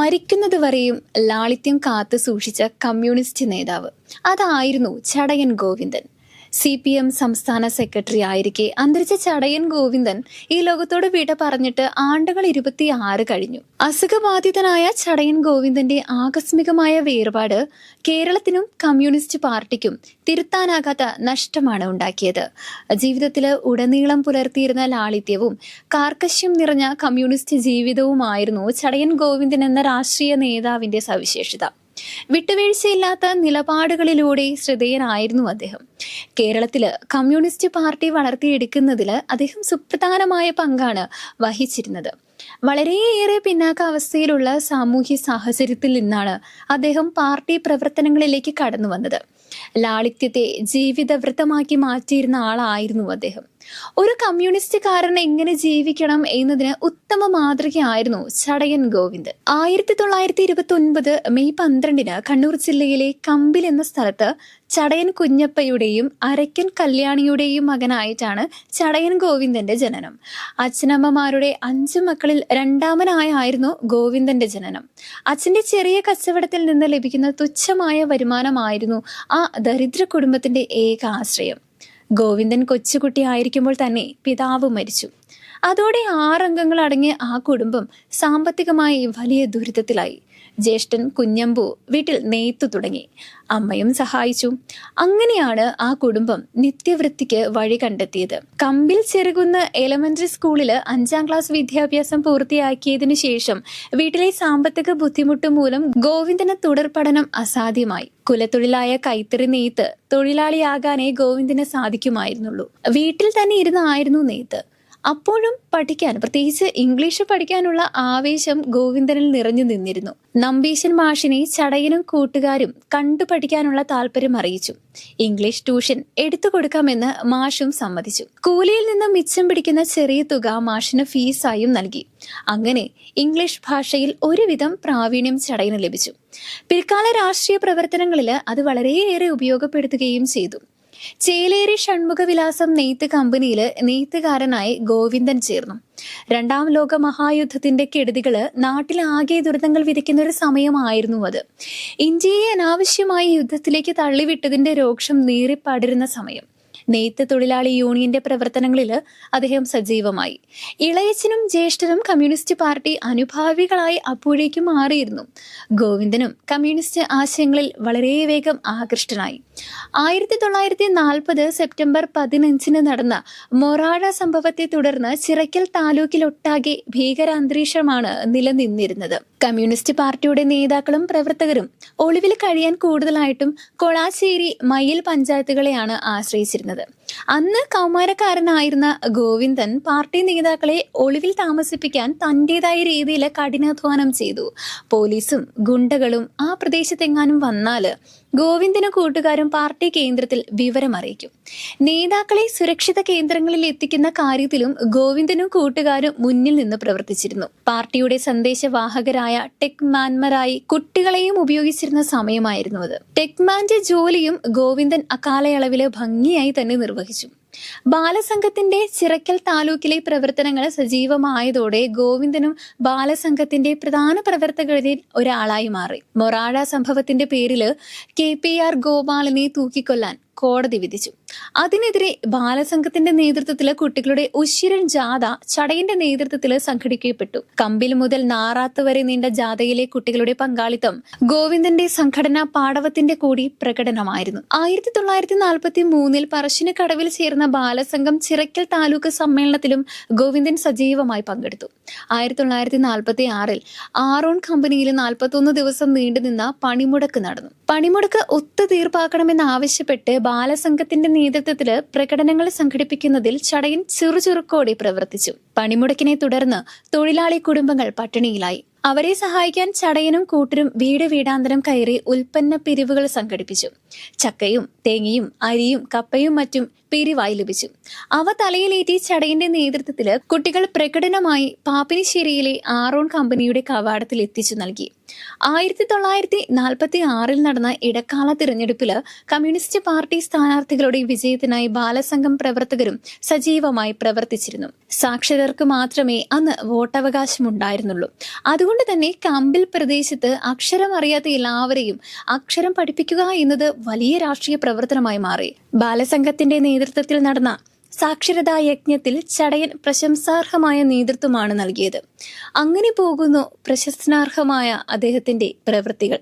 മരിക്കുന്നത് വരെയും ലാളിത്യം കാത്തു സൂക്ഷിച്ച കമ്മ്യൂണിസ്റ്റ് നേതാവ്. അതായിരുന്നു Chadayan Govindan. C P M സംസ്ഥാന സെക്രട്ടറി ആയിരിക്കെ അന്തരിച്ച ചടയൻ ഗോവിന്ദൻ ഈ ലോകത്തോട് വിട പറഞ്ഞിട്ട് ആണ്ടുകൾ ഇരുപത്തിയാറ് കഴിഞ്ഞു. അസുഖബാധിതനായ ചടയൻ ഗോവിന്ദന്റെ ആകസ്മികമായ വേർപാട് കേരളത്തിനും കമ്മ്യൂണിസ്റ്റ് പാർട്ടിക്കും തിരുത്താനാകാത്ത നഷ്ടമാണ് ഉണ്ടാക്കിയത്. ജീവിതത്തിൽ ഉടനീളം പുലർത്തിയിരുന്ന ലാളിത്യവും കാർക്കശ്യം നിറഞ്ഞ കമ്മ്യൂണിസ്റ്റ് ജീവിതവുമായിരുന്നു ചടയൻ ഗോവിന്ദൻ എന്ന രാഷ്ട്രീയ നേതാവിന്റെ സവിശേഷത. വിട്ടുവീഴ്ചയില്ലാത്ത നിലപാടുകളിലൂടെ ശ്രദ്ധേയനായിരുന്നു അദ്ദേഹം. കേരളത്തിൽ കമ്മ്യൂണിസ്റ്റ് പാർട്ടി വളർത്തിയെടുക്കുന്നതിൽ അദ്ദേഹം സുപ്രധാനമായ പങ്കാണ് വഹിച്ചിരുന്നത്. വളരെയേറെ പിന്നാക്ക അവസ്ഥയിലുള്ള സാമൂഹ്യ സാഹചര്യത്തിൽ നിന്നാണ് അദ്ദേഹം പാർട്ടി പ്രവർത്തനങ്ങളിലേക്ക് കടന്നു വന്നത് ലാളിത്യത്തെ ജീവിതവൃത്തമാക്കി മാറ്റിയിരുന്ന ആളായിരുന്നു അദ്ദേഹം. ഒരു കമ്മ്യൂണിസ്റ്റുകാരൻ എങ്ങനെ ജീവിക്കണം എന്നതിന് ഉത്തമ മാതൃകയായിരുന്നു ചടയൻ ഗോവിന്ദ്. ആയിരത്തി തൊള്ളായിരത്തി ഇരുപത്തി ഒൻപത് മെയ് പന്ത്രണ്ടിന് കണ്ണൂർ ജില്ലയിലെ കമ്പിൽ എന്ന സ്ഥലത്ത് ചടയൻ കുഞ്ഞപ്പയുടെയും അരക്കൻ കല്യാണിയുടെയും മകനായിട്ടാണ് ചടയൻ ഗോവിന്ദന്റെ ജനനം. അച്ഛനമ്മമാരുടെ അഞ്ചു മക്കളിൽ രണ്ടാമനായായിരുന്നു ഗോവിന്ദന്റെ ജനനം. അച്ഛന്റെ ചെറിയ കച്ചവടത്തിൽ നിന്ന് ലഭിക്കുന്ന തുച്ഛമായ വരുമാനമായിരുന്നു ആ ദരിദ്ര കുടുംബത്തിന്റെ ഏക ആശ്രയം. ഗോവിന്ദൻ കൊച്ചുകുട്ടി ആയിരിക്കുമ്പോൾ തന്നെ പിതാവ് മരിച്ചു. അതോടെ ആറംഗങ്ങൾ അടങ്ങിയ ആ കുടുംബം സാമ്പത്തികമായി വലിയ ദുരിതത്തിലായി. ജ്യേഷ്ഠൻ കുഞ്ഞമ്പു വീട്ടിൽ നെയ്ത്തു തുടങ്ങി. അമ്മയും സഹായിച്ചു. അങ്ങനെയാണ് ആ കുടുംബം നിത്യവൃത്തിക്ക് വഴി കണ്ടെത്തിയത്. കമ്പിൽ ചെറുകുന്ന എലമെന്ററി സ്കൂളിൽ അഞ്ചാം ക്ലാസ് വിദ്യാഭ്യാസം പൂർത്തിയാക്കിയതിനു ശേഷം വീട്ടിലെ സാമ്പത്തിക ബുദ്ധിമുട്ട് മൂലം ഗോവിന്ദന് തുടർ പഠനം അസാധ്യമായി. കുലത്തൊഴിലായ കൈത്തറി നെയ്ത്ത് തൊഴിലാളിയാകാനേ ഗോവിന്ദന് സാധിക്കുമായിരുന്നുള്ളൂ. വീട്ടിൽ തന്നെ ഇരുന്നായിരുന്നു നെയ്ത്ത്. അപ്പോഴും പഠിക്കാൻ പ്രത്യേകിച്ച് ഇംഗ്ലീഷ് പഠിക്കാനുള്ള ആവേശം ഗോവിന്ദനിൽ നിറഞ്ഞു നിന്നിരുന്നു. നമ്പീശൻ മാഷിനെ ചടയനും കൂട്ടുകാരും കണ്ടു പഠിക്കാനുള്ള താല്പര്യം അറിയിച്ചു. ഇംഗ്ലീഷ് ട്യൂഷൻ എടുത്തു കൊടുക്കാമെന്ന് മാഷും സമ്മതിച്ചു. കൂലിയിൽ നിന്ന് മിച്ചം പിടിക്കുന്ന ചെറിയ തുക മാഷിന് ഫീസായും നൽകി. അങ്ങനെ ഇംഗ്ലീഷ് ഭാഷയിൽ ഒരുവിധം പ്രാവീണ്യം ചടയന് ലഭിച്ചു. പിൽക്കാല രാഷ്ട്രീയ പ്രവർത്തനങ്ങളിൽ അത് വളരെയേറെ ഉപയോഗപ്പെടുത്തുകയും ചെയ്തു. ചേലേരി ഷൺമുഖവിലാസം നെയ്ത്ത് കമ്പനിയിൽ നെയ്ത്തുകാരനായി ഗോവിന്ദൻ ചേർന്നു. രണ്ടാം ലോക മഹായുദ്ധത്തിന്റെ കെടുതികൾ നാട്ടിലാകെ ദുരിതങ്ങൾ വിതയ്ക്കുന്ന ഒരു സമയമായിരുന്നു അത്. ഇന്ത്യയെ അനാവശ്യമായി യുദ്ധത്തിലേക്ക് തള്ളിവിട്ടതിന്റെ രോക്ഷം നീറിപ്പടരുന്ന സമയം. നെയ്ത്ത് തൊഴിലാളി യൂണിയന്റെ പ്രവർത്തനങ്ങളിൽ അദ്ദേഹം സജീവമായി. ഇളയച്ചനും ജ്യേഷ്ഠനും കമ്മ്യൂണിസ്റ്റ് പാർട്ടി അനുഭാവികളായി അപ്പോഴേക്കും മാറിയിരുന്നു. ഗോവിന്ദനും കമ്മ്യൂണിസ്റ്റ് ആശയങ്ങളിൽ വളരെ വേഗം ആകൃഷ്ടനായി. ആയിരത്തി തൊള്ളായിരത്തി നാൽപ്പത് സെപ്റ്റംബർ പതിനഞ്ചിന് നടന്ന മൊറാഴ സംഭവത്തെ തുടർന്ന് ചിറയ്ക്കൽ താലൂക്കിലൊട്ടാകെ ഭീകരാന്തരീക്ഷമാണ് നിലനിന്നിരുന്നത്. കമ്മ്യൂണിസ്റ്റ് പാർട്ടിയുടെ നേതാക്കളും പ്രവർത്തകരും ഒളിവിൽ കഴിയാൻ കൂടുതലായിട്ടും കൊളാശ്ശേരി മയിൽ പഞ്ചായത്തുകളെയാണ് ആശ്രയിച്ചിരുന്നത്. വരുന്നത് അന്ന് കൗമാരക്കാരനായിരുന്ന ഗോവിന്ദൻ പാർട്ടി നേതാക്കളെ ഒളിവിൽ താമസിപ്പിക്കാൻ തന്റെതായ രീതിയിൽ കഠിനാധ്വാനം ചെയ്തു. പോലീസും ഗുണ്ടകളും ആ പ്രദേശത്തെങ്ങാനും വന്നാൽ ഗോവിന്ദന് കൂട്ടുകാരും പാർട്ടി കേന്ദ്രത്തിൽ വിവരം അറിയിക്കും. നേതാക്കളെ സുരക്ഷിത കേന്ദ്രങ്ങളിൽ എത്തിക്കുന്ന കാര്യത്തിലും ഗോവിന്ദനും കൂട്ടുകാരും മുന്നിൽ നിന്ന് പ്രവർത്തിച്ചിരുന്നു. പാർട്ടിയുടെ സന്ദേശവാഹകരായ ടെക്മാൻമാരായി കുട്ടികളെയും ഉപയോഗിച്ചിരുന്ന സമയമായിരുന്നു അത്. ടെക്മാന്റെ ജോലിയും ഗോവിന്ദൻ അക്കാലയളവിൽ ഭംഗിയായി തന്നെ നിർവഹിച്ചു. ബാലസംഘത്തിന്റെ ചിറക്കൽ താലൂക്കിലെ പ്രവർത്തനങ്ങൾ സജീവമായതോടെ ഗോവിന്ദനും ബാലസംഘത്തിന്റെ പ്രധാന പ്രവർത്തകരിൽ ഒരാളായി മാറി. മൊറാഴ സംഭവത്തിന്റെ പേരിൽ കെ പി ആർ ഗോപാലനെ തൂക്കിക്കൊല്ലാൻ കോടതി വിധിച്ചു. അതിനെതിരെ ബാലസംഘത്തിന്റെ നേതൃത്വത്തിൽ കുട്ടികളുടെ ഉശിരൻ ജാഥ ചടയന്റെ നേതൃത്വത്തിൽ സംഘടിക്കപ്പെട്ടു. കമ്പിൽ മുതൽ നാറാത്ത് വരെ നീണ്ട ജാഥയിലെ കുട്ടികളുടെ പങ്കാളിത്തം ഗോവിന്ദന്റെ സംഘടനാ പാടവത്തിന്റെ കൂടി പ്രകടനമായിരുന്നു. ആയിരത്തി തൊള്ളായിരത്തി നാൽപ്പത്തി മൂന്നിൽ പറശ്ശിനിക്കടവിൽ ചേർന്ന ബാലസംഘം ചിറക്കൽ താലൂക്ക് സമ്മേളനത്തിലും ഗോവിന്ദൻ സജീവമായി പങ്കെടുത്തു. ആയിരത്തി തൊള്ളായിരത്തി നാൽപ്പത്തി ആറിൽ ആറോൺ കമ്പനിയിൽ നാൽപ്പത്തി ദിവസം നീണ്ടുനിന്ന പണിമുടക്ക് നടന്നു. പണിമുടക്ക് ഒത്തുതീർപ്പാക്കണമെന്നാവശ്യപ്പെട്ട് ബാലസംഘത്തിന്റെ നേതൃത്വത്തിൽ പ്രകടനങ്ങൾ സംഘടിപ്പിക്കുന്നതിൽ ചടയൻ ചെറുചുറുക്കോടെ പ്രവർത്തിച്ചു. പണിമുടക്കിനെ തുടർന്ന് തൊഴിലാളി കുടുംബങ്ങൾ പട്ടിണിയിലായി. അവരെ സഹായിക്കാൻ ചടയനും കൂട്ടരും വീട് വീടാന്തരം കയറി ഉൽപ്പന്ന പിരിവുകൾ സംഘടിപ്പിച്ചു. ചക്കയും തേങ്ങയും അരിയും കപ്പയും മറ്റും പിരിവായി ലഭിച്ചു. അവ തലയിലേറ്റി ചടയന്റെ നേതൃത്വത്തിൽ കുട്ടികൾ പ്രകടനമായി പാപ്പിനിശ്ശേരിയിലെ ആറോൺ കമ്പനിയുടെ കവാടത്തിൽ എത്തിച്ചു നൽകി. ആയിരത്തി തൊള്ളായിരത്തി നാൽപ്പത്തി ആറിൽ നടന്ന ഇടക്കാല തിരഞ്ഞെടുപ്പിൽ കമ്മ്യൂണിസ്റ്റ് പാർട്ടി സ്ഥാനാർത്ഥികളുടെ വിജയത്തിനായി ബാലസംഘം പ്രവർത്തകരും സജീവമായി പ്രവർത്തിച്ചിരുന്നു. സാക്ഷരർക്ക് മാത്രമേ അന്ന് വോട്ടവകാശമുണ്ടായിരുന്നുള്ളൂ. അതുകൊണ്ട് തന്നെ കമ്പിൽ പ്രദേശത്ത് അക്ഷരം അറിയാത്ത എല്ലാവരെയും അക്ഷരം പഠിപ്പിക്കുക എന്നത് വലിയ രാഷ്ട്രീയ പ്രവർത്തനമായി മാറി. ബാലസംഘത്തിന്റെ നേതൃത്വത്തിൽ നടന്ന സാക്ഷരതാ യജ്ഞത്തിൽ ചടയൻ പ്രശംസാർഹമായ നേതൃത്വമാണ് നൽകിയത്. അങ്ങനെ പോകുന്നു പ്രശസ്തനാർഹമായ അദ്ദേഹത്തിന്റെ പ്രവൃത്തികൾ.